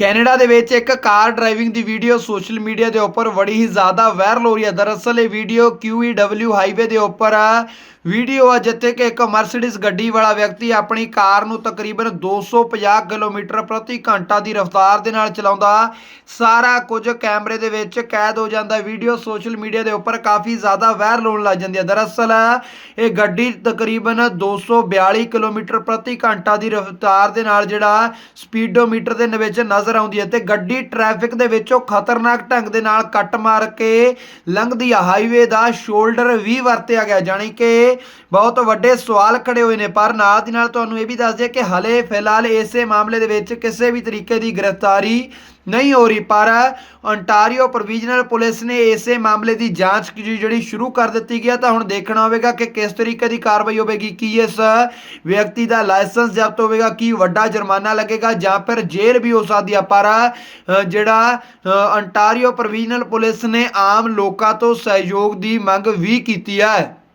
Canada ਦੇ ਵਿੱਚ ਇੱਕ ਕਾਰ ਡਰਾਈਵਿੰਗ ਦੀ ਵੀਡੀਓ ਸੋਸ਼ਲ ਮੀਡੀਆ ਦੇ ਉੱਪਰ ਬੜੀ ਹੀ ਜ਼ਿਆਦਾ ਵਾਇਰਲ ਹੋ ਰਹੀ ਹੈ। ਦਰਅਸਲ ਇਹ ਵੀਡੀਓ QEW ਹਾਈਵੇ ਦੇ ਉੱਪਰ ਵੀਡੀਓ ਆ ਜਿੱਥੇ ਕਿ ਇੱਕ ਮਰਸੀਡੀਜ਼ ਗੱਡੀ ਵਾਲਾ ਵਿਅਕਤੀ ਆਪਣੀ ਕਾਰ ਨੂੰ ਤਕਰੀਬਨ 250 ਕਿਲੋਮੀਟਰ ਪ੍ਰਤੀ ਘੰਟਾ ਦੀ ਰਫ਼ਤਾਰ ਦੇ ਨਾਲ ਚਲਾਉਂਦਾ। ਸਾਰਾ ਕੁਝ ਕੈਮਰੇ ਦੇ ਵਿੱਚ ਕੈਦ ਹੋ ਜਾਂਦਾ। ਵੀਡੀਓ ਸੋਸ਼ਲ ਮੀਡੀਆ ਦੇ ਉੱਪਰ ਕਾਫੀ ਜ਼ਿਆਦਾ ਵਾਇਰਲ ਹੋਣ ਲੱਗ ਜਾਂਦੀ ਹੈ। ਦਰਅਸਲ, ਇਹ ਗੱਡੀ ਤਕਰੀਬਨ 242 ਕਿਲੋਮੀਟਰ ਪ੍ਰਤੀ ਘੰਟਾ ਦੀ ਰਫ਼ਤਾਰ ਦੇ ਨਾਲ ਜਿਹੜਾ ਸਪੀਡੋਮੀਟਰ ਦੇ ਵਿੱਚ ਨਜ਼ਰ ਆਉਂਦੀ ਹੈ ਤੇ ਗੱਡੀ ਟ੍ਰੈਫਿਕ ਦੇ ਵਿੱਚੋਂ ਖਤਰਨਾਕ ਢੰਗ ਦੇ ਨਾਲ ਕੱਟ ਮਾਰ ਕੇ ਲੰਘਦੀ ਆ। ਹਾਈਵੇ ਦਾ ਸ਼ੋਲਡਰ ਵੀ ਵਰਤਿਆ ਗਿਆ। ਜਾਣੀ ਕਿ ਬਹੁਤ ਵੱਡੇ ਸਵਾਲ ਖੜੇ ਹੋਏ ਨੇ, ਪਰ ਨਾਲ ਦੀ ਨਾਲ ਤੁਹਾਨੂੰ ਇਹ ਵੀ ਦੱਸ ਦਈਏ ਕਿ ਹਲੇ ਫਿਲਹਾਲ ਇਸੇ ਮਾਮਲੇ ਦੇ ਵਿੱਚ ਕਿਸੇ ਵੀ ਤਰੀਕੇ ਦੀ ਗ੍ਰਿਫਤਾਰੀ ਨਹੀਂ ਹੋ ਰਹੀ, ਪਰ ਅੰਟਾਰੀਓ ਪ੍ਰੋਵੀਜ਼ਨਲ ਪੁਲਿਸ ਨੇ ਇਸੇ ਮਾਮਲੇ ਦੀ ਜਾਂਚ ਜਿਹੜੀ ਸ਼ੁਰੂ ਕਰ ਦਿੱਤੀ ਗਿਆ ਤਾਂ ਹੁਣ ਦੇਖਣਾ ਹੋਵੇਗਾ ਕਿ ਕਿਸ ਤਰੀਕੇ ਦੀ ਕਾਰਵਾਈ ਹੋਵੇਗੀ, ਕੀ ਇਸ ਵਿਅਕਤੀ ਦਾ ਲਾਇਸੈਂਸ ਜ਼ਬਤ ਹੋਵੇਗਾ, ਕੀ ਵੱਡਾ ਜੁਰਮਾਨਾ ਲੱਗੇਗਾ, ਜਾਂ ਫਿਰ ਜੇਲ੍ਹ ਵੀ ਹੋ ਸਕਦੀ ਆ, ਪਰ ਜਿਹੜਾ ਅੰਟਾਰੀਓ ਪ੍ਰੋਵੀਜ਼ਨਲ ਪੁਲਿਸ ਨੇ ਆਮ ਲੋਕਾਂ ਤੋਂ ਸਹਿਯੋਗ ਦੀ ਮੰਗ ਵੀ ਕੀਤੀ ਹੈ